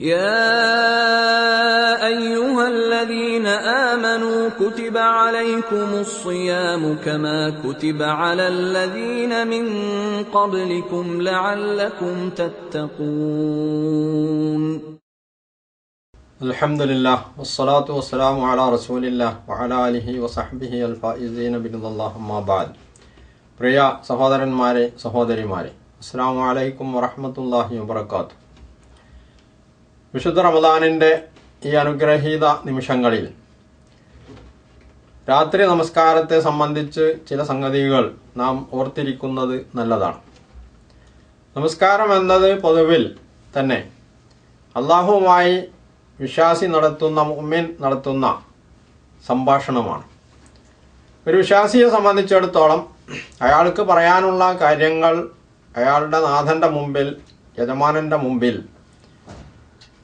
يا ايها الذين امنوا كتب عليكم الصيام كما كتب على الذين من قبلكم لعلكم تتقون الحمد لله والصلاة والسلام على رسول الله وعلى آله وصحبه الفائزين برضا الله أما بعد പ്രിയ സഹോദരന്മാരെ സഹോദരിമാരെ അസ്സാം വലൈക്കും വറഹമത്തല്ലാഹി വബർക്കാത്തു വിശുദ്ധ റമദാനിന്റെ ഈ അനുഗ്രഹീത നിമിഷങ്ങളിൽ രാത്രി നമസ്കാരത്തെ സംബന്ധിച്ച് ചില സംഗതികൾ നാം ഓർത്തിരിക്കുന്നത് നല്ലതാണ്. നമസ്കാരം എന്നത് പൊതുവിൽ തന്നെ അള്ളാഹുവുമായി വിശ്വാസി നടത്തുന്ന ഉമ്മിൻ നടത്തുന്ന സംഭാഷണമാണ്. ഒരു വിശ്വാസിയെ സംബന്ധിച്ചിടത്തോളം അയാൾക്ക് പറയാനുള്ള കാര്യങ്ങൾ അയാളുടെ നാഥന്റെ മുമ്പിൽ യജമാനന്റെ മുമ്പിൽ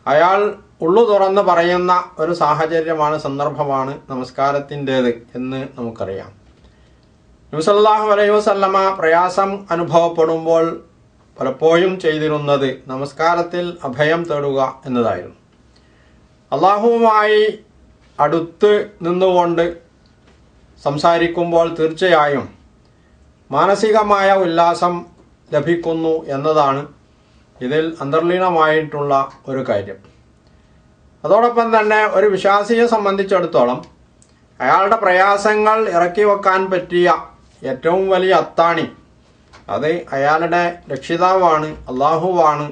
അയാൾ ഉള്ളു തുറന്ന് പറയുന്ന ഒരു സാഹചര്യമാണ് സന്ദർഭമാണ് നമസ്കാരത്തിന്റേത് എന്ന് നമുക്കറിയാം. നുസല്ലാഹു അലൈഹി വസല്ലമ പ്രയാസം അനുഭവപ്പെടുമ്പോൾ പലപ്പോഴും ചെയ്തിരുന്നത് നമസ്കാരത്തിൽ അഭയം തേടുക എന്നതായിരുന്നു. അള്ളാഹുവുമായി അടുത്ത് നിന്നുകൊണ്ട് സംസാരിക്കുമ്പോൾ തീർച്ചയായും മാനസികമായ ഉല്ലാസം ലഭിക്കുന്നു എന്നതാണ് ഇതിൽ അന്തർലീനമായിട്ടുള്ള ഒരു കാര്യം. അതോടൊപ്പം തന്നെ ഒരു വിശ്വാസിയെ സംബന്ധിച്ചിടത്തോളം അയാളുടെ പ്രയാസങ്ങൾ ഇറക്കി വെക്കാൻ പറ്റിയ ഏറ്റവും വലിയ അത്താണി അത് അയാളുടെ രക്ഷിതാവാണ് അള്ളാഹുവാണ്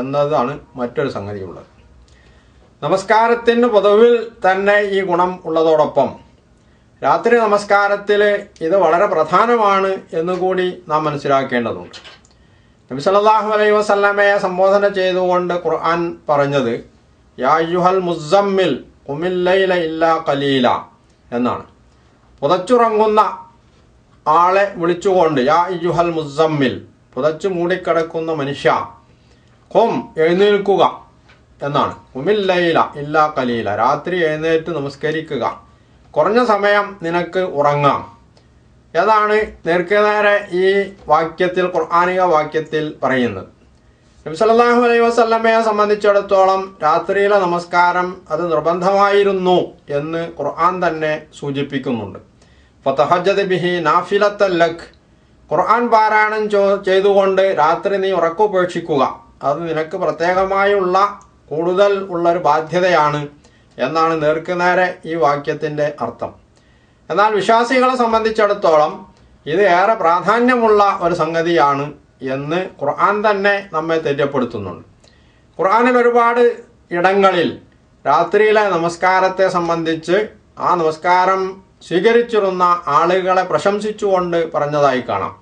എന്നതാണ് മറ്റൊരു സംഗതിയുള്ളത്. നമസ്കാരത്തിന് പൊതുവിൽ തന്നെ ഈ ഗുണം ഉള്ളതോടൊപ്പം രാത്രി നമസ്കാരത്തിൽ ഇത് വളരെ പ്രധാനമാണ് എന്നുകൂടി നാം മനസ്സിലാക്കേണ്ടതുണ്ട്. നബി സല്ലല്ലാഹു അലൈഹി വസല്ലമയെ സംബോധന ചെയ്തുകൊണ്ട് ഖുർആൻ പറഞ്ഞത് യാ യുഹൽ മുസമ്മിൽ ഉമില്ലൈല ഇല്ലാ കലീല എന്നാണ്. പുതച്ചുറങ്ങുന്ന ആളെ വിളിച്ചുകൊണ്ട് യാ യുഹൽ മുസമ്മിൽ പുതച്ചു മൂടിക്കിടക്കുന്ന മനുഷ്യ കൊം എഴുന്നേൽക്കുക എന്നാണ്. ഉമില്ലയില ഇല്ലാ കലീല രാത്രി എഴുന്നേറ്റ് നമസ്കരിക്കുക. കുറഞ്ഞ സമയം നിനക്ക് ഉറങ്ങാം. ഏതാണ് നേർക്കേ ഈ വാക്യത്തിൽ ഖുർആാനിക വാക്യത്തിൽ പറയുന്നത്? നബി സല്ലല്ലാഹു അലൈഹി വസല്ലമയെ സംബന്ധിച്ചിടത്തോളം രാത്രിയിലെ നമസ്കാരം അത് നിർബന്ധമായിരുന്നു എന്ന് ഖുർആൻ തന്നെ സൂചിപ്പിക്കുന്നുണ്ട്. ഫതഹജ്ജദ് ബിഹി നാഫിലത്തല്ലഖ് ഖുർആൻ പാരായണം ചെയ്തുകൊണ്ട് രാത്രി നീ ഉറക്കുപേക്ഷിക്കുക. അത് നിനക്ക് പ്രത്യേകമായുള്ള കൂടുതൽ ഉള്ളൊരു ബാധ്യതയാണ് എന്നാണ് നേർക്കുനേരെ ഈ വാക്യത്തിന്റെ അർത്ഥം. എന്നാൽ വിശ്വാസികളെ സംബന്ധിച്ചിടത്തോളം ഇത് ഏറെ പ്രാധാന്യമുള്ള ഒരു സംഗതിയാണ് എന്ന് ഖുർആൻ തന്നെ നമ്മെ തെറ്റപ്പെടുത്തുന്നുണ്ട് ഖുർആനിൽ ഒരുപാട് ഇടങ്ങളിൽ രാത്രിയിലെ നമസ്കാരത്തെ സംബന്ധിച്ച് ആ നമസ്കാരം സ്വീകരിച്ചിരുന്ന ആളുകളെ പ്രശംസിച്ചുകൊണ്ട് പറഞ്ഞതായി കാണാം.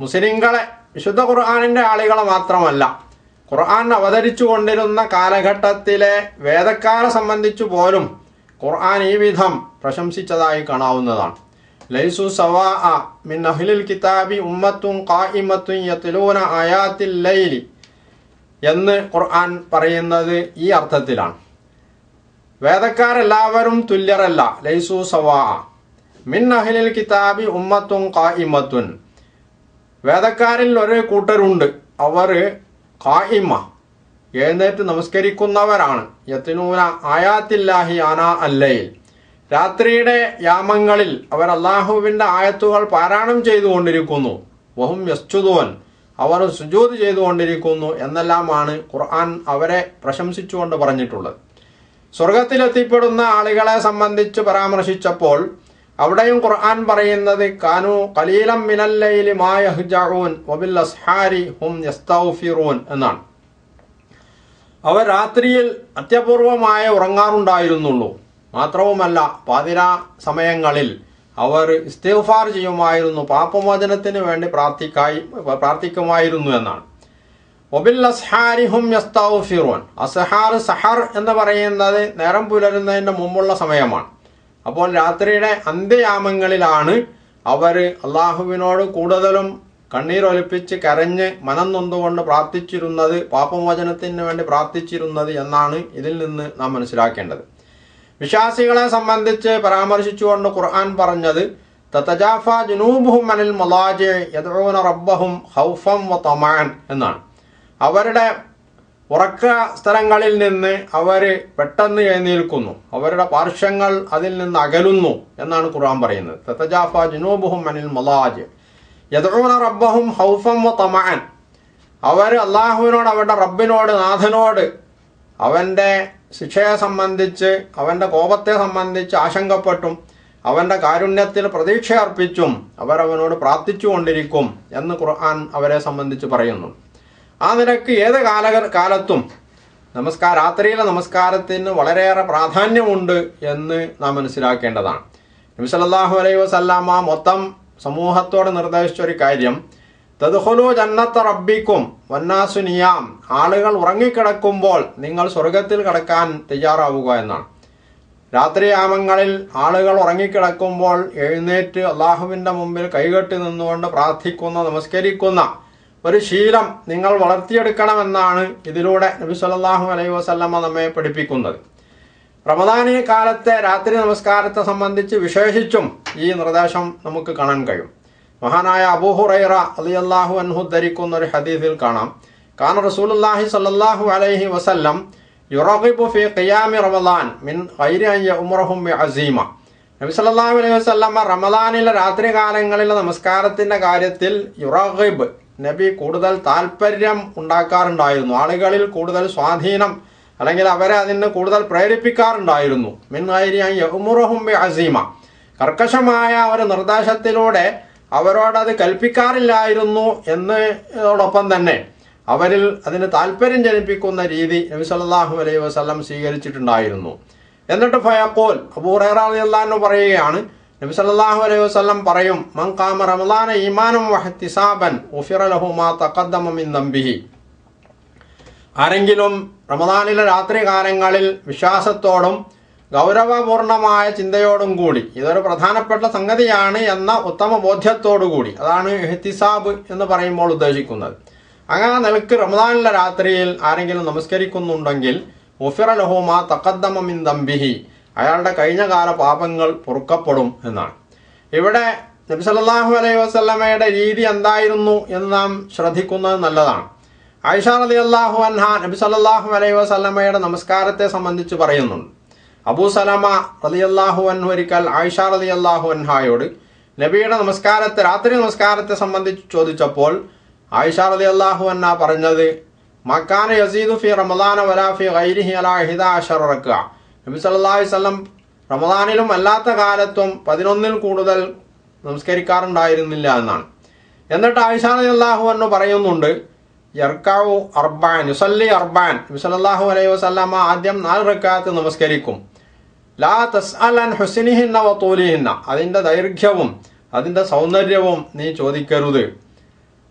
മുസ്ലിങ്ങളെ വിശുദ്ധ ഖുർആാനിന്റെ ആളുകളെ മാത്രമല്ല ഖുർആൻ അവതരിച്ചു കൊണ്ടിരുന്ന കാലഘട്ടത്തിലെ വേദക്കാരെ സംബന്ധിച്ചു പോലും ഖുർആൻ ഈ വിധം പ്രശംസിച്ചതായി കാണാവുന്നതാണ്. ലൈസു സവാ മിൻ അഹ്ലിൽ കിതാബി ഉമ്മത്തും ഖായിമത്തും യത്ലൂന ആയാത്തിൽ ലൈലി എന്ന് ഖുർആൻ പറയുന്നത് ഈ അർത്ഥത്തിലാണ്. വേദക്കാരെല്ലാവരും തുല്യരല്ല. ലൈസു സവാ മിൻ അഹ്ലിൽ കിതാബി ഉമ്മത്തും ഖായിമത്തുൻ വേദക്കാരിൽ ഒരു കൂട്ടരുണ്ട്. അവർ ഖായിമ എഴുന്നേറ്റ് നമസ്കരിക്കുന്നവരാണ്. യത്തിനൂന ആയാത്തില്ലാഹി ആനാ അല്ലയിൽ രാത്രിയുടെ യാമങ്ങളിൽ അവർ അള്ളാഹുവിന്റെ ആയത്തുകൾ പാരായണം ചെയ്തുകൊണ്ടിരിക്കുന്നു. വഹും യസ്തുതോൻ അവർ സുജൂത് ചെയ്തുകൊണ്ടിരിക്കുന്നു എന്നെല്ലാമാണ് ഖുർആൻ അവരെ പ്രശംസിച്ചുകൊണ്ട് പറഞ്ഞിട്ടുള്ളത്. സ്വർഗത്തിലെത്തിപ്പെടുന്ന ആളുകളെ സംബന്ധിച്ച് പരാമർശിച്ചപ്പോൾ അവിടെയും ഖുർആൻ പറയുന്നത് കാനു കലീലം മിനല്ലയിലി മായഹ്ജഊൻ വബിൽ അസ്ഹാരി ഹും യസ്തൗഫിറൂൻ എന്നാണ്. അവർ രാത്രിയിൽ അത്യപൂർവമായ ഉറങ്ങാറുണ്ടായിരുന്നുള്ളൂ. മാത്രവുമല്ല പാതിരാ സമയങ്ങളിൽ അവർ ഇസ്തിഗ്ഫാർ ചെയ്യുമായിരുന്നു പാപമോചനത്തിന് വേണ്ടി പ്രാർത്ഥിക്കായി പ്രാർത്ഥിക്കുമായിരുന്നു എന്നാണ്. ഒബിൽ അസ്ഹാരിഹും അസ്ഹാർ സഹർ എന്ന് പറയുന്നത് നേരം പുലരുന്നതിന്റെ മുമ്പുള്ള സമയമാണ്. അപ്പോൾ രാത്രിയുടെ അന്ത്യയാമങ്ങളിലാണ് അവർ അള്ളാഹുവിനോട് കൂടുതലും കണ്ണീരൊലിപ്പിച്ച് കരഞ്ഞ് മനം നൊന്നുകൊണ്ട് പ്രാർത്ഥിച്ചിരുന്നത് പാപമോചനത്തിന് വേണ്ടി പ്രാർത്ഥിച്ചിരുന്നത് എന്നാണ് ഇതിൽ നിന്ന് നാം മനസ്സിലാക്കേണ്ടത്. വിശ്വാസികളെ സംബന്ധിച്ച് പരാമർശിച്ചുകൊണ്ട് ഖുർആൻ പറഞ്ഞത് തതജാഫ ജുനൂബുഹും അനിൽ റബ്ബഹും ഹൗഫം വ തമാൻ എന്നാണ്. അവരുടെ ഉറക്ക സ്ഥലങ്ങളിൽ നിന്ന് അവർ പെട്ടെന്ന് എഴുന്നേൽക്കുന്നു. അവരുടെ പാർശ്വങ്ങൾ അതിൽ നിന്ന് അകലുന്നു എന്നാണ് ഖുർആൻ പറയുന്നത്. തത്തജാഫ ജുനൂബുഹും അനിൽ മൊലാജ് യദൂന റബ്ബഹും ഹൗഫം വ തമഅൻ അവർ അള്ളാഹുവിനോട് അവരുടെ റബ്ബിനോട് നാഥനോട് അവന്റെ ശിക്ഷയെ സംബന്ധിച്ച് അവന്റെ കോപത്തെ സംബന്ധിച്ച് ആശങ്കപ്പെട്ടും അവന്റെ കാരുണ്യത്തിൽ പ്രതീക്ഷ അർപ്പിച്ചും അവരവനോട് പ്രാർത്ഥിച്ചുകൊണ്ടിരിക്കും എന്ന് ഖുർആൻ അവരെ സംബന്ധിച്ച് പറയുന്നു. ആ നിരക്ക് ഏത് കാല കാലത്തും നമസ്കാര രാത്രിയിലെ നമസ്കാരത്തിന് വളരെയേറെ പ്രാധാന്യമുണ്ട് എന്ന് നാം മനസ്സിലാക്കേണ്ടതാണ്. നബി സല്ലല്ലാഹു അലൈഹി വസല്ലാമ മൊത്തം സമൂഹത്തോട് നിർദ്ദേശിച്ച ഒരു കാര്യം തദ്ഖുലു ജന്നത്ത റബ്ബിക്കും വന്നാസു നിയാം. ആളുകൾ ഉറങ്ങിക്കിടക്കുമ്പോൾ നിങ്ങൾ സ്വർഗത്തിൽ കിടക്കാൻ തയ്യാറാവുക എന്നാണ്. രാത്രിയാമങ്ങളിൽ ആളുകൾ ഉറങ്ങിക്കിടക്കുമ്പോൾ എഴുന്നേറ്റ് അള്ളാഹുവിന്റെ മുമ്പിൽ കൈകെട്ടി നിന്നുകൊണ്ട് പ്രാർത്ഥിക്കുന്ന നമസ്കരിക്കുന്ന ഒരു ശീലം നിങ്ങൾ വളർത്തിയെടുക്കണമെന്നാണ് ഇതിലൂടെ നബി സല്ലാഹു അലൈഹി വസല്ലമ നമ്മെ പഠിപ്പിക്കുന്നത്. റമദാനി കാലത്തെ രാത്രി നമസ്കാരത്തെ സംബന്ധിച്ച് വിശേഷിച്ചും ഈ നിർദ്ദേശം നമുക്ക് കാണാൻ കഴിയും. മഹാനായ അബൂഹുറൈറ അലിയല്ലാഹു അൻഹു ധരിക്കുന്ന ഒരു ഹദീസിൽ കാണാം. കാന റസൂലുള്ളാഹി സ്വല്ലല്ലാഹു അലൈഹി വസല്ലം യുറഗിബു ഫി ഖിയാമി റമദാൻ മിൻ യഉമറഹും ബിഅസീമ നബി സല്ലല്ലാഹു അലൈഹി വസല്ലം റമദാനിലെ രാത്രി കാലങ്ങളിലെ നമസ്കാരത്തിന്റെ കാര്യത്തിൽ യുറഗിബ് നബി കൂടുതൽ താല്പര്യം ഉണ്ടാക്കാറുണ്ടായിരുന്നു. ആളുകളിൽ കൂടുതൽ സ്വാധീനം അല്ലെങ്കിൽ അവരെ അതിന് കൂടുതൽ പ്രേരിപ്പിക്കാറുണ്ടായിരുന്നു. മിൻ ഗൈരി അൻ അസീമ. കർക്കശമായ ഒരു നിർദ്ദേശത്തിലൂടെ അവരോടത് കൽപ്പിക്കാറില്ലായിരുന്നു എന്നതോടൊപ്പം തന്നെ അവരിൽ അതിന് താല്പര്യം ജനിപ്പിക്കുന്ന രീതി നബി സല്ലാഹു അലൈഹി വസ്ലം സ്വീകരിച്ചിട്ടുണ്ടായിരുന്നു. എന്നിട്ട് ഫയക്കോൽ അബൂറേറാന്ന് പറയുകയാണ് നബി സല്ലാഹു അലൈഹി വസ്ലം പറയും മൻ കാമ റമളാന ഈമാനം ദംബിഹി. ആരെങ്കിലും റമദാനിലെ രാത്രി കാലങ്ങളിൽ വിശ്വാസത്തോടും ഗൗരവപൂർണമായ ചിന്തയോടും കൂടി. ഇതൊരു പ്രധാനപ്പെട്ട സംഗതിയാണ് എന്ന ഉത്തമ ബോധ്യത്തോടു കൂടി. അതാണ് എഹ്തിസാബ് എന്ന് പറയുമ്പോൾ ഉദ്ദേശിക്കുന്നത്. അങ്ങനെ നിലയ്ക്ക് റമദാനിലെ രാത്രിയിൽ ആരെങ്കിലും നമസ്കരിക്കുന്നുണ്ടെങ്കിൽ മുഫിറ ലഹുമ തക്കദ്ദമിൻ ദംബിഹി അയാളുടെ കഴിഞ്ഞകാല പാപങ്ങൾ പൊറുക്കപ്പെടും എന്നാണ്. ഇവിടെ നബി സല്ലല്ലാഹു അലൈഹി വസ്ലമയുടെ രീതി എന്തായിരുന്നു എന്ന് നാം ശ്രദ്ധിക്കുന്നത് നല്ലതാണ്. ആയിഷ അലി അള്ളാഹു അൻഹ നബി അലൈഹി വസ്ലമയുടെ നമസ്കാരത്തെ സംബന്ധിച്ച് പറയുന്നുണ്ട്. അബൂ സലമ റലി അള്ളാഹു അൻഹു ഒരിക്കൽ ആയിഷ അള്ളാഹു അൻഹായോട് നബിയുടെ നമസ്കാരത്തെ രാത്രി നമസ്കാരത്തെ സംബന്ധിച്ച് ചോദിച്ചപ്പോൾ ആയിഷ അള്ളാഹു അന്ന പറഞ്ഞത് മക്കാന യസീദു ഫി റമദാന വലാഫി ഗൈരിഹി അലാ ഹിദ അഷർ നബി സല്ലല്ലാഹു വസല്ലം റമദാനിലും അല്ലാത്ത കാലത്തും പതിനൊന്നിൽ കൂടുതൽ നമസ്കരിക്കാറുണ്ടായിരുന്നില്ല എന്നാണ്. എന്നിട്ട് ആയിഷ അള്ളാഹു അന്നു പറയുന്നുണ്ട് യർക്കാവു അർബാൻ യുസല്ലി അർബാൻ. നബി സല്ലല്ലാഹു അലൈഹി വസല്ലമ ആദ്യം നാല് റക്കാത്ത് നമസ്കരിക്കും. ലാ തസ്അലൻ ഹുസ്നിഹിന്ന വ തൂലിഹിന്ന. അതിന്റെ ദൈർഘ്യവും അതിന്റെ സൗന്ദര്യവും നീ ചോദിക്കരുത്.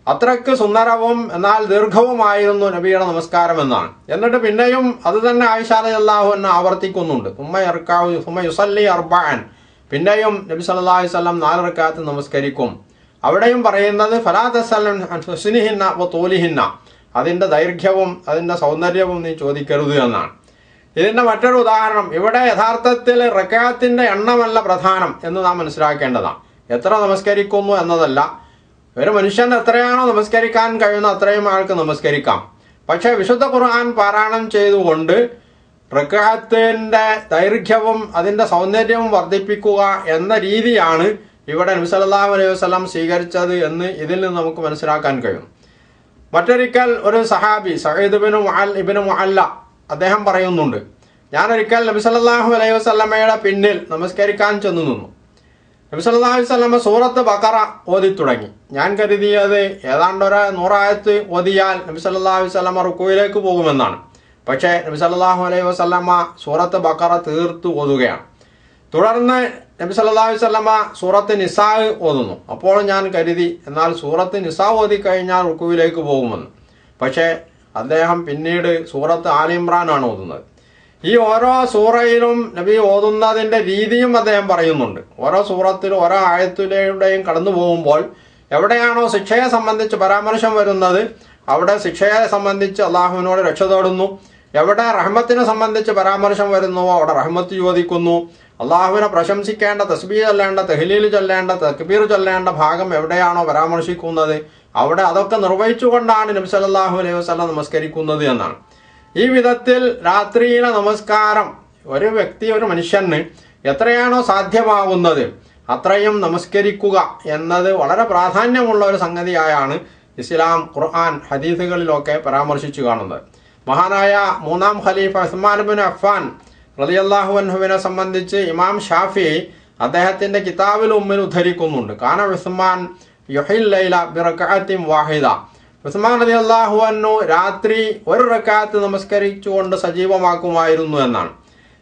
അത്രയ്ക്ക് സുന്ദരവും എന്നാൽ ദീർഘവുമായിരുന്നു നബിയുടെ നമസ്കാരം എന്നാണ് എന്നിട്ട് പിന്നെയും അത് തന്നെ ആയിഷാദ അള്ളാഹു എന്നെ ആവർത്തിക്കുന്നുണ്ട്. ഉമ്മ യുസല്ലി അർബാൻ പിന്നെയും നബി സല്ലല്ലാഹു അലൈഹി നാലിറക്കാത്ത് നാല് റക്കാത്ത് നമസ്കരിക്കും. അവിടെയും പറയുന്നത് ഫലാ തോലിഹിന്ന ഹുസ്നിഹിന്ന വ തൂലിഹിന്ന. അതിന്റെ ദൈർഘ്യവും അതിന്റെ സൗന്ദര്യവും നീ ചോദിക്കരുത് എന്നാണ്. ഇതിന്റെ മറ്റൊരു ഉദാഹരണം ഇവിടെ യഥാർത്ഥത്തിൽ റക്കാത്തിന്റെ എണ്ണമല്ല പ്രധാനം എന്ന് നാം മനസ്സിലാക്കേണ്ടതാണ്. എത്ര നമസ്കരിക്കുന്നു എന്നതല്ല. ഒരു മനുഷ്യൻ എത്രയാണോ നമസ്കരിക്കാൻ കഴിയുന്ന അത്രയും ആൾക്ക് നമസ്കരിക്കാം. പക്ഷെ വിശുദ്ധ ഖുർആൻ പാരായണം ചെയ്തുകൊണ്ട് റക്കാത്തിന്റെ ദൈർഘ്യവും അതിന്റെ സൗന്ദര്യവും വർദ്ധിപ്പിക്കുക എന്ന രീതിയാണ് ഇവിടെ നബി സല്ലല്ലാഹു അലൈഹി വസല്ലം സ്വീകരിച്ചത് എന്ന് ഇതിൽ നിന്ന് നമുക്ക് മനസ്സിലാക്കാൻ കഴിയും. മറ്റൊരിക്കൽ ഒരു സഹാബി സഹീദ് ഇബിന് മുഅൽ ഇബിന് മുഅല്ല അദ്ദേഹം പറയുന്നുണ്ട് ഞാൻ ഒരിക്കൽ നബി സല്ലല്ലാഹു അലൈഹി വസ്ലമയുടെ പിന്നിൽ നമസ്കരിക്കാൻ ചെന്നു നിന്നു. നബി സല്ലല്ലാഹു അലൈഹി വസല്ലമ സൂറത്ത് ബക്കറ ഓതി തുടങ്ങി. ഞാൻ കരുതിയത് ഏതാണ്ട് ഒരു നൂറായത്ത് ഓതിയാൽ നബി സല്ലല്ലാഹു അലൈഹി വസല്ലമ റുക്കുവിലേക്ക് പോകുമെന്നാണ്. പക്ഷേ നബി സല്ലല്ലാഹു അലൈഹി വസല്ലമ സൂറത്ത് ബക്കറ തീർത്ത് ഓതുകയാണ്. തുടർന്ന് നബി സല്ലല്ലാഹു അലൈഹി വസല്ലമ സൂറത്ത് നിസാ ഓതുന്നു. അപ്പോൾ ഞാൻ കരുതി എന്നാൽ സൂറത്ത് നിസാ ഓതി കഴിഞ്ഞാൽ റുക്കുവിലേക്ക് പോകുമെന്ന്. പക്ഷേ അദ്ദേഹം പിന്നീട് സൂറത്ത് ആലിമ്രാനാണ് ഓതുന്നത്. ഈ ഓരോ സൂറയിലും നബി ഓതുന്നതിന്റെ രീതിയും അദ്ദേഹം പറയുന്നുണ്ട്. ഓരോ സൂറത്തിലും ഓരോ ആയത്തിലൂടെയും കടന്നു പോകുമ്പോൾ എവിടെയാണോ ശിക്ഷയെ സംബന്ധിച്ച് പരാമർശം വരുന്നത് അവിടെ ശിക്ഷയെ സംബന്ധിച്ച് അള്ളാഹുവിനോട് രക്ഷ തേടുന്നു. എവിടെ റഹ്മത്തിനെ സംബന്ധിച്ച് പരാമർശം വരുന്നുവോ അവിടെ റഹ്മത്ത് ചോദിക്കുന്നു. അള്ളാഹുവിനെ പ്രശംസിക്കേണ്ട തസ്ബീ ചൊല്ലേണ്ട തെഹ്ലീൽ ചൊല്ലേണ്ട തക്ബീർ ചൊല്ലേണ്ട ഭാഗം എവിടെയാണോ പരാമർശിക്കുന്നത്. അവിടെ അതൊക്കെ നിർവഹിച്ചുകൊണ്ടാണ് നബി സല്ലല്ലാഹു അലൈഹി വസല്ലം നമസ്കരിക്കുന്നത് എന്നാണ്. ഈ വിധത്തിൽ രാത്രിയിലെ നമസ്കാരം ഒരു വ്യക്തി ഒരു മനുഷ്യന് എത്രയാണോ സാധ്യമാവുന്നത് അത്രയും നമസ്കരിക്കുക എന്നത് വളരെ പ്രാധാന്യമുള്ള ഒരു സംഗതിയായാണ് ഇസ്ലാം ഖുർആൻ ഹദീസുകളിലൊക്കെ പരാമർശിച്ചു കാണുന്നത്. മഹാനായ മൂന്നാം ഖലീഫ ഉസ്മാൻ ബിൻ അഫ്ഫാൻ റളിയല്ലാഹു അൻഹുവിനെ സംബന്ധിച്ച് ഇമാം ഷാഫി അദ്ദേഹത്തിന്റെ കിതാബിൽ ഉമ്മിൽ ഉദ്ധരിക്കുന്നുണ്ട്. കാന ഉസ്മാൻ യുഹിൽ ലൈല ബിറകഅത്തിൻ വാഹിദ. ഉസ്മാൻ നബി അള്ളാഹു അന്നു രാത്രി ഒരു റക്കാത്ത് നമസ്കരിച്ചുകൊണ്ട് സജീവമാക്കുമായിരുന്നു എന്നാണ്.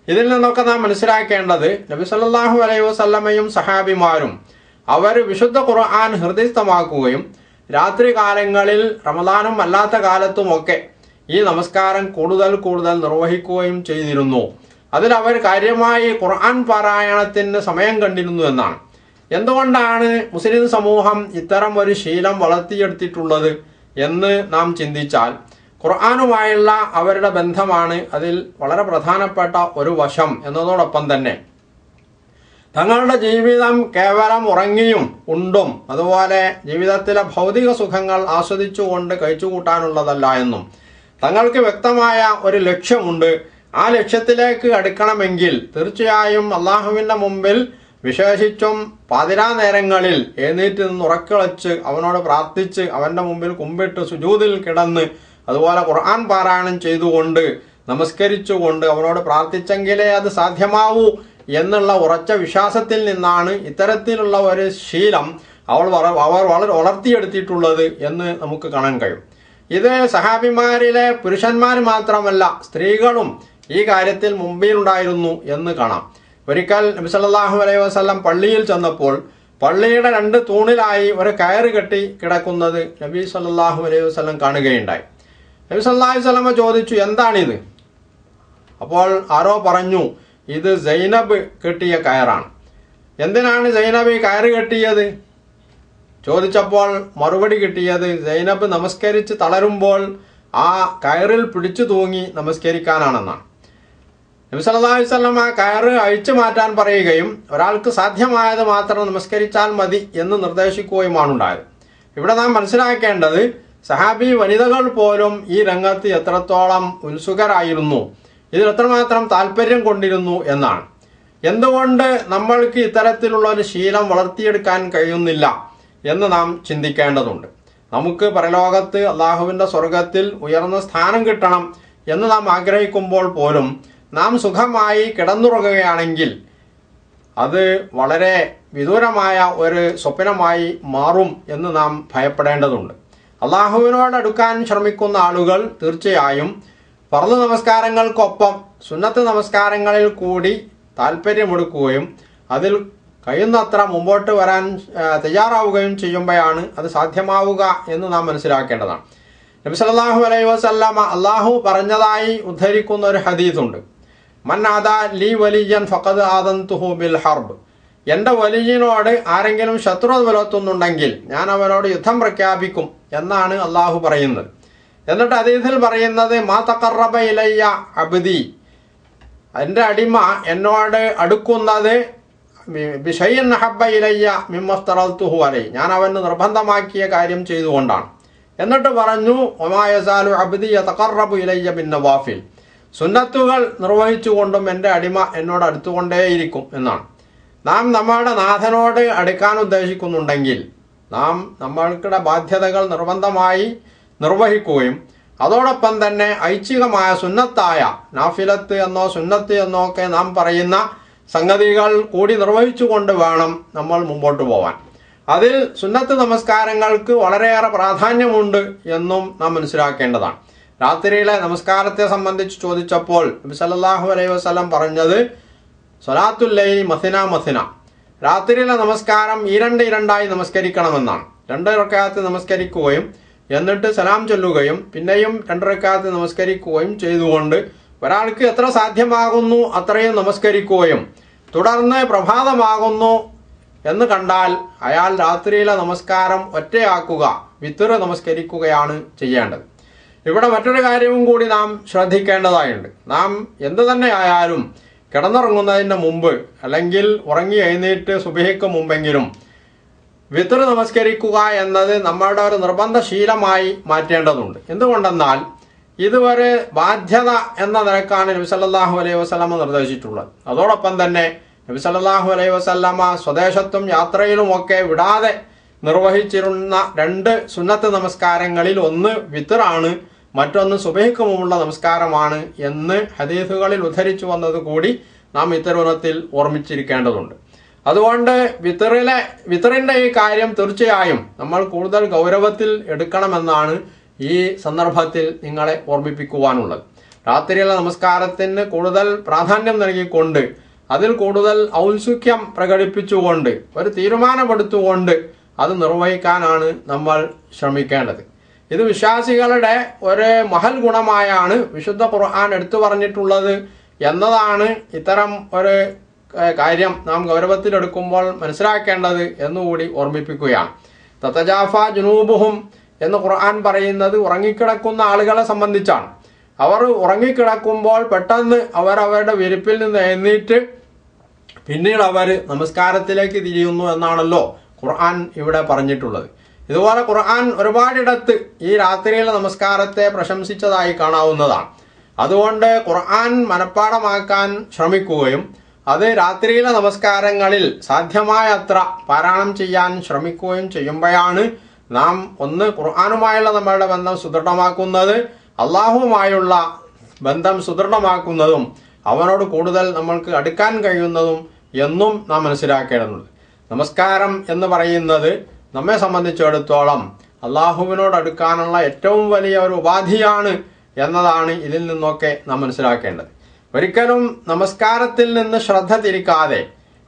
ഇതിൽ നിന്നൊക്കെ നാം മനസ്സിലാക്കേണ്ടത് നബി സല്ലാഹു അലൈഹി വസല്ലമയും സഹാബിമാരും അവർ വിശുദ്ധ ഖുർആൻ ഹൃദയസ്ഥമാക്കുകയും രാത്രി കാലങ്ങളിൽ റമദാനും അല്ലാത്ത കാലത്തുമൊക്കെ ഈ നമസ്കാരം കൂടുതൽ കൂടുതൽ നിർവഹിക്കുകയും ചെയ്തിരുന്നു. അതിൽ അവർ കാര്യമായി ഖുർആൻ പാരായണത്തിന് സമയം കണ്ടിരുന്നു എന്നാണ്. എന്തുകൊണ്ടാണ് മുസ്ലിം സമൂഹം ഇത്തരം ഒരു ശീലം വളർത്തിയെടുത്തിട്ടുള്ളത് എന്ന് നാം ചിന്തിച്ചാൽ ഖുർആാനുമായുള്ള അവരുടെ ബന്ധമാണ് അതിൽ വളരെ പ്രധാനപ്പെട്ട ഒരു വശം എന്നതോടൊപ്പം തന്നെ. തങ്ങളുടെ ജീവിതം കേവലം ഉറങ്ങിയും ഉണ്ടും അതുപോലെ ജീവിതത്തിലെ ഭൗതിക സുഖങ്ങൾ ആസ്വദിച്ചുകൊണ്ട് കഴിച്ചുകൂട്ടാനുള്ളതല്ല എന്നും. തങ്ങൾക്ക് വ്യക്തമായ ഒരു ലക്ഷ്യമുണ്ട്. ആ ലക്ഷ്യത്തിലേക്ക് അടുക്കണമെങ്കിൽ തീർച്ചയായും അള്ളാഹുവിന്റെ മുമ്പിൽ വിശേഷിച്ചും പതിരാ നേരങ്ങളിൽ എഴുന്നേറ്റ് നിന്ന് ഉറക്കിളച്ച് അവനോട് പ്രാർത്ഥിച്ച് അവന്റെ മുമ്പിൽ കുമ്പിട്ട് സുജൂതിൽ കിടന്ന് അതുപോലെ ഖുർആൻ പാരായണം ചെയ്തുകൊണ്ട് നമസ്കരിച്ചുകൊണ്ട് അവനോട് പ്രാർത്ഥിച്ചെങ്കിലേ അത് സാധ്യമാവൂ എന്നുള്ള ഉറച്ച വിശ്വാസത്തിൽ നിന്നാണ് ഇത്തരത്തിലുള്ള ഒരു ശീലം അവൾ അവർ വളരെ വളർത്തിയെടുത്തിട്ടുള്ളത് എന്ന് നമുക്ക് കാണാൻ കഴിയും. ഇത് സഹാബിമാരിലെ പുരുഷന്മാർ മാത്രമല്ല സ്ത്രീകളും ഈ കാര്യത്തിൽ മുമ്പിലുണ്ടായിരുന്നു എന്ന് കാണാം. ഒരിക്കൽ നബി സല്ലല്ലാഹു അലൈഹി വസല്ലം പള്ളിയിൽ ചെന്നപ്പോൾ പള്ളിയുടെ രണ്ട് തൂണിലായി ഒരു കയറ് കെട്ടി കിടക്കുന്നത് നബി സല്ലാഹു അലൈഹി വസ്ലം കാണുകയുണ്ടായി. നബി സല്ലാഹു വസ്ലമ ചോദിച്ചു എന്താണിത്? അപ്പോൾ ആരോ പറഞ്ഞു ഇത് സൈനബ് കെട്ടിയ കയറാണ്. എന്തിനാണ് സൈനബ് ഈ കയറ് കെട്ടിയത്? ചോദിച്ചപ്പോൾ മറുപടി കിട്ടിയത് സൈനബ് നമസ്കരിച്ച് തളരുമ്പോൾ ആ കയറിൽ പിടിച്ചു തൂങ്ങി നമസ്കരിക്കാനാണെന്നാണ്. നബി വസല്ലം ആ കയറ് അഴിച്ചു മാറ്റാൻ പറയുകയും ഒരാൾക്ക് സാധ്യമായത് മാത്രം നമസ്കരിച്ചാൽ മതി എന്ന് നിർദ്ദേശിക്കുകയുമാണ് ഉണ്ടായത് ഇവിടെ നാം മനസ്സിലാക്കേണ്ടത് സഹാബി വനിതകൾ പോലും ഈ രംഗത്ത് എത്രത്തോളം ഉത്സുകരായിരുന്നു ഇതിൽ എത്രമാത്രം താല്പര്യം കൊണ്ടിരുന്നു എന്നാണ്. എന്തുകൊണ്ട് നമ്മൾക്ക് ഇത്തരത്തിലുള്ള ഒരു ശീലം വളർത്തിയെടുക്കാൻ കഴിയുന്നില്ല എന്ന് നാം ചിന്തിക്കേണ്ടതുണ്ട്. നമുക്ക് പരലോകത്ത് അള്ളാഹുവിന്റെ സ്വർഗത്തിൽ ഉയർന്ന സ്ഥാനം കിട്ടണം എന്ന് നാം ആഗ്രഹിക്കുമ്പോൾ പോലും നാം സുഖമായി കിടന്നുറങ്ങുകയാണെങ്കിൽ അത് വളരെ വിദൂരമായ ഒരു സ്വപ്നമായി മാറും എന്ന് നാം ഭയപ്പെടേണ്ടതുണ്ട്. അള്ളാഹുവിനോട് അടുക്കാൻ ശ്രമിക്കുന്ന ആളുകൾ തീർച്ചയായും പറന്നു നമസ്കാരങ്ങൾക്കൊപ്പം സുന്നത്ത് നമസ്കാരങ്ങളിൽ കൂടി താല്പര്യമെടുക്കുകയും അതിൽ കഴിയുന്നത്ര മുമ്പോട്ട് വരാൻ തയ്യാറാവുകയും ചെയ്യുമ്പോഴാണ് അത് സാധ്യമാവുക എന്ന് നാം മനസ്സിലാക്കേണ്ടതാണ്. നബി സല്ലല്ലാഹു അലൈഹി വസല്ലമ അള്ളാഹു പറഞ്ഞതായി ഉദ്ധരിക്കുന്ന ഒരു ഹദീസുണ്ട്. മൻ ആദാ ലീ വലിയൻ ബിൽ ഹർബ്. വലിയനോട് ആരെങ്കിലും ശത്രുത പുലർത്തുന്നുണ്ടെങ്കിൽ ഞാൻ അവനോട് യുദ്ധം പ്രഖ്യാപിക്കും എന്നാണ് അള്ളാഹു പറയുന്നത്. എന്നിട്ട് അതീതിൽ പറയുന്നത് മാ തക്കറബ ഇലയ്യ അബുദി. എന്റെ അടിമ എന്നോട് അടുക്കുന്നത് ബിഷയ്യൻ ഹബ്ബ ഇലയ്യ മിമ്മസ്തറത്തുഹു അലൈ ഞാൻ അവന് നിർബന്ധമാക്കിയ കാര്യം ചെയ്തുകൊണ്ടാണ്. എന്നിട്ട് പറഞ്ഞു ഒമായസാലു അബുദി തക്കറബു ഇലയ്യ ബിൻ നവാഫിൽ. സുന്നത്തുകൾ നിർവഹിച്ചുകൊണ്ടും എന്റെ അടിമ എന്നോട് അടുത്തുകൊണ്ടേയിരിക്കും എന്നാണ്. നാം നമ്മുടെ നാഥനോട് അടുക്കാൻ ഉദ്ദേശിക്കുന്നുണ്ടെങ്കിൽ നാം നമ്മൾക്കുടെ ബാധ്യതകൾ നിർബന്ധമായി നിർവഹിക്കുകയും അതോടൊപ്പം തന്നെ ഐച്ഛികമായ സുന്നത്തായ നാഫിലത്ത് എന്നോ സുന്നത്ത് എന്നോ ഒക്കെ നാം പറയുന്ന സംഗതികൾ കൂടി നിർവഹിച്ചുകൊണ്ട് വേണം നമ്മൾ മുമ്പോട്ട് പോവാൻ. അതിൽ സുന്നത്ത് നമസ്കാരങ്ങൾക്ക് വളരെയേറെ പ്രാധാന്യമുണ്ട് എന്നും നാം മനസ്സിലാക്കേണ്ടതാണ്. രാത്രിയിലെ നമസ്കാരത്തെ സംബന്ധിച്ച് ചോദിച്ചപ്പോൾ നബി സല്ലല്ലാഹു അലൈഹി വസല്ലം പറഞ്ഞത് സ്വലാത്തുല്ലൈ മസിന മസിന. രാത്രിയിലെ നമസ്കാരം ഇരണ്ട് ഇരണ്ടായി നമസ്കരിക്കണമെന്നാണ്. രണ്ട് റക്കാത്ത് നമസ്കരിക്കുകയും എന്നിട്ട് സലാം ചൊല്ലുകയും പിന്നെയും രണ്ട് നമസ്കരിക്കുകയും ചെയ്തുകൊണ്ട് ഒരാൾക്ക് എത്ര സാധ്യമാകുന്നു അത്രയും നമസ്കരിക്കുകയും തുടർന്ന് പ്രഭാതമാകുന്നു എന്ന് കണ്ടാൽ അയാൾ രാത്രിയിലെ നമസ്കാരം ഒറ്റയാക്കുക വിത്തുറ നമസ്കരിക്കുകയാണ് ചെയ്യേണ്ടത്. ഇവിടെ മറ്റൊരു കാര്യവും കൂടി നാം ശ്രദ്ധിക്കേണ്ടതായുണ്ട്. നാം എന്തു തന്നെ ആയാലും കിടന്നുറങ്ങുന്നതിന് മുമ്പ് അല്ലെങ്കിൽ ഉറങ്ങി എഴുന്നേറ്റ് സുബഹിക്ക് മുമ്പെങ്കിലും വിത്തർ നമസ്കരിക്കുക എന്നത് നമ്മളുടെ ഒരു നിർബന്ധ ശീലമായി മാറ്റേണ്ടതുണ്ട്. എന്തുകൊണ്ടെന്നാൽ ഇതുവരെ ബാധ്യത എന്ന നിലക്കാണ് നബി സല്ലല്ലാഹു അലൈഹി വസ്ലമ നിർദ്ദേശിച്ചിട്ടുള്ളത്. അതോടൊപ്പം തന്നെ നബി സല്ലല്ലാഹു അലൈഹി വസല്ലമ സ്വദേശത്തും യാത്രയിലുമൊക്കെ വിടാതെ നിർവഹിച്ചിരുന്ന രണ്ട് സുന്നത്ത് നമസ്കാരങ്ങളിൽ ഒന്ന് വിത്തറാണ് മറ്റൊന്ന് സുബൈക്കുമുള്ള നമസ്കാരമാണ് എന്ന് ഹദീസുകളിൽ ഉദ്ധരിച്ചു വന്നത് കൂടി നാം ഇത്തരത്തിൽ ഓർമ്മിച്ചിരിക്കേണ്ടതുണ്ട്. അതുകൊണ്ട് വിത്തറിലെ വിത്തറിന്റെ ഈ കാര്യം തീർച്ചയായും നമ്മൾ കൂടുതൽ ഗൗരവത്തിൽ എടുക്കണമെന്നാണ് ഈ സന്ദർഭത്തിൽ നിങ്ങളെ ഓർമ്മിപ്പിക്കുവാനുള്ളത്. രാത്രിയിലെ നമസ്കാരത്തിന് കൂടുതൽ പ്രാധാന്യം നൽകിക്കൊണ്ട് അതിൽ കൂടുതൽ ഔത്സുഖ്യം പ്രകടിപ്പിച്ചുകൊണ്ട് ഒരു തീരുമാനമെടുത്തുകൊണ്ട് അത് നിർവഹിക്കാനാണ് നമ്മൾ ശ്രമിക്കേണ്ടത്. ഇത് വിശ്വാസികളുടെ ഒരു മഹൽ ഗുണമായാണ് വിശുദ്ധ ഖുർആൻ എടുത്തു പറഞ്ഞിട്ടുള്ളത് എന്നതാണ് ഇത്തരം ഒരു കാര്യം നാം ഗൗരവത്തിലെടുക്കുമ്പോൾ മനസ്സിലാക്കേണ്ടത് എന്നുകൂടി ഓർമ്മിപ്പിക്കുകയാണ്. തത്തജാഫ ജുനൂബുഹും എന്ന് ഖുർആൻ പറയുന്നത് ഉറങ്ങിക്കിടക്കുന്ന ആളുകളെ സംബന്ധിച്ചാണ്. അവർ ഉറങ്ങിക്കിടക്കുമ്പോൾ പെട്ടെന്ന് അവർ അവരുടെ വിരിപ്പിൽ നിന്ന് എഴുന്നേറ്റ് പിന്നീട് അവർ നമസ്കാരത്തിലേക്ക് തിരിയുന്നു എന്നാണല്ലോ ഖുർആൻ ഇവിടെ പറഞ്ഞിട്ടുള്ളത്. ഇതുപോലെ ഖുർആൻ ഒരുപാടിടത്ത് ഈ രാത്രിയിലെ നമസ്കാരത്തെ പ്രശംസിച്ചതായി കാണാവുന്നതാണ്. അതുകൊണ്ട് ഖുർആൻ മനഃപ്പാടമാക്കാൻ ശ്രമിക്കുകയും അത് രാത്രിയിലെ നമസ്കാരങ്ങളിൽ സാധ്യമായ അത്ര പാരായണം ചെയ്യാൻ ശ്രമിക്കുകയും ചെയ്യുമ്പോഴാണ് നാം ഒന്ന് ഖുർആാനുമായുള്ള നമ്മളുടെ ബന്ധം സുദൃഢമാക്കുന്നത് അള്ളാഹുവുമായുള്ള ബന്ധം സുദൃഢമാക്കുന്നതും അവനോട് കൂടുതൽ നമ്മൾക്ക് അടുക്കാൻ കഴിയുന്നതും എന്നും നാം മനസ്സിലാക്കേണ്ടതുണ്ട്. നമസ്കാരം എന്ന് പറയുന്നത് നമ്മെ സംബന്ധിച്ചിടത്തോളം അള്ളാഹുവിനോട് അടുക്കാനുള്ള ഏറ്റവും വലിയ ഒരു ഉപാധിയാണ് എന്നതാണ് ഇതിൽ നിന്നൊക്കെ നാം മനസ്സിലാക്കേണ്ടത്. ഒരിക്കലും നമസ്കാരത്തിൽ നിന്ന് ശ്രദ്ധ തിരിക്കാതെ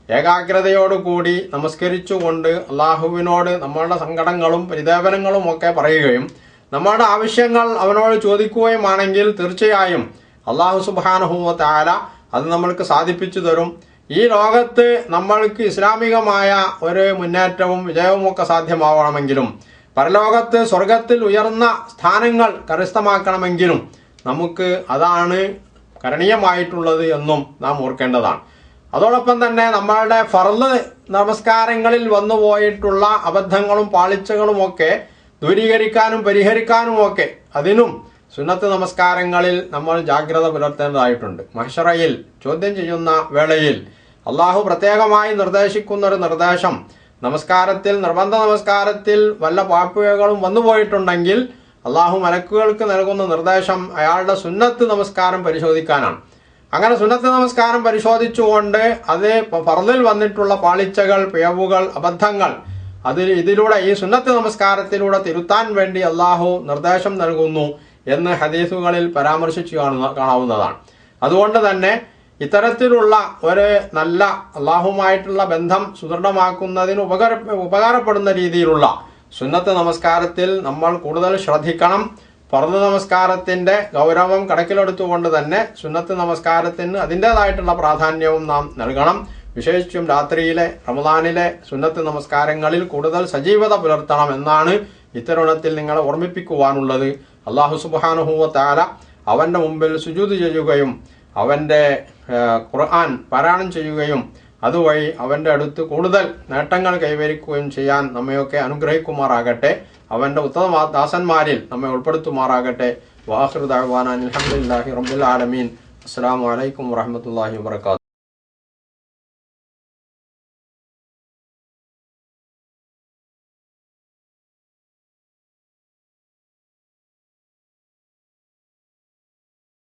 ഏകാഗ്രതയോടുകൂടി നമസ്കരിച്ചുകൊണ്ട് അള്ളാഹുവിനോട് നമ്മളുടെ സങ്കടങ്ങളും പരിദേവനങ്ങളും ഒക്കെ പറയുകയും നമ്മളുടെ ആവശ്യങ്ങൾ അവനോട് ചോദിക്കുകയുമാണെങ്കിൽ തീർച്ചയായും അള്ളാഹു സുബാനഹുവ താല അത് നമ്മൾക്ക് സാധിപ്പിച്ചു തരും. ഈ ലോകത്ത് നമ്മൾക്ക് ഇസ്ലാമികമായ ഒരു മുന്നേറ്റവും വിജയവും ഒക്കെ സാധ്യമാവണമെങ്കിലും പരലോകത്ത് സ്വർഗത്തിൽ ഉയർന്ന സ്ഥാനങ്ങൾ കരസ്ഥമാക്കണമെങ്കിലും നമുക്ക് അതാണ് കരണീയമായിട്ടുള്ളത് എന്നും നാം ഓർക്കേണ്ടതാണ്. അതോടൊപ്പം തന്നെ നമ്മളുടെ ഫർൾ നമസ്കാരങ്ങളിൽ വന്നുപോയിട്ടുള്ള അബദ്ധങ്ങളും പാളിച്ചകളും ഒക്കെ ദൂരീകരിക്കാനും പരിഹരിക്കാനും ഒക്കെ അതിനും സുന്നത്ത് നമസ്കാരങ്ങളിൽ നമ്മൾ ജാഗ്രത പുലർത്തേണ്ടതായിട്ടുണ്ട്. മഹ്ഷറയിൽ ചോദ്യം ചെയ്യുന്ന വേളയിൽ അള്ളാഹു പ്രത്യേകമായി നിർദ്ദേശിക്കുന്ന ഒരു നിർദ്ദേശം. നമസ്കാരത്തിൽ നിർബന്ധ നമസ്കാരത്തിൽ വല്ല പാപ്പുകകളും വന്നുപോയിട്ടുണ്ടെങ്കിൽ അള്ളാഹു മലക്കുകൾക്ക് നൽകുന്ന നിർദ്ദേശം അയാളുടെ സുന്നത്ത് നമസ്കാരം പരിശോധിക്കാനാണ്. അങ്ങനെ സുന്നത്ത് നമസ്കാരം പരിശോധിച്ചുകൊണ്ട് അത് ഫർദിൽ വന്നിട്ടുള്ള പാളിച്ചകൾ പിഴവുകൾ അബദ്ധങ്ങൾ അതിൽ ഇതിലൂടെ ഈ സുന്നത്ത് നമസ്കാരത്തിലൂടെ തിരുത്താൻ വേണ്ടി അള്ളാഹു നിർദ്ദേശം നൽകുന്നു. എന്ന് ഹദീസുകളിൽ പരാമർശിച്ചു കാണാവുന്നതാണ്. അതുകൊണ്ട് തന്നെ ഇത്തരത്തിലുള്ള ഒരു നല്ല അള്ളാഹുമായിട്ടുള്ള ബന്ധം സുദൃഢമാക്കുന്നതിന് ഉപകാര ഉപകാരപ്പെടുന്ന രീതിയിലുള്ള സുന്നത്ത് നമസ്കാരത്തിൽ നമ്മൾ കൂടുതൽ ശ്രദ്ധിക്കണം. ഫർദ് നമസ്കാരത്തിന്റെ ഗൗരവം കണക്കിലെടുത്തുകൊണ്ട് തന്നെ സുന്നത്ത് നമസ്കാരത്തിന് അതിന്റെതായിട്ടുള്ള പ്രാധാന്യവും നാം നൽകണം. വിശേഷിച്ചും രാത്രിയിലെ റമദാനിലെ സുന്നത്ത് നമസ്കാരങ്ങളിൽ കൂടുതൽ സജീവത പുലർത്തണം എന്നാണ് ഇത്തരുണത്തിൽ നിങ്ങളെ ഓർമ്മിപ്പിക്കുവാനുള്ളത്. അള്ളാഹു സുബാനുഹൂവ താര അവന്റെ മുമ്പിൽ സുജൂത് ചെയ്യുകയും അവന്റെ ഏഹ്, ഖുർആൻ പാരായണം ചെയ്യുകയും അതുവഴി അവന്റെ അടുത്ത് കൂടുതൽ നേട്ടങ്ങൾ കൈവരിക്കുകയും ചെയ്യാൻ നമ്മയൊക്കെ അനുഗ്രഹിക്കുമാറാകട്ടെ. അവന്റെ ഉത്തമ ദാസന്മാരിൽ നമ്മെ ഉൾപ്പെടുത്തുമാറാകട്ടെ. വാഹൃദാൻ അലഹമുല്ലാഹി റബുൽ ആലമീൻ. അസ്സാം വലൈക്കും വാഹമത്തല്ലാഹി വാത്തു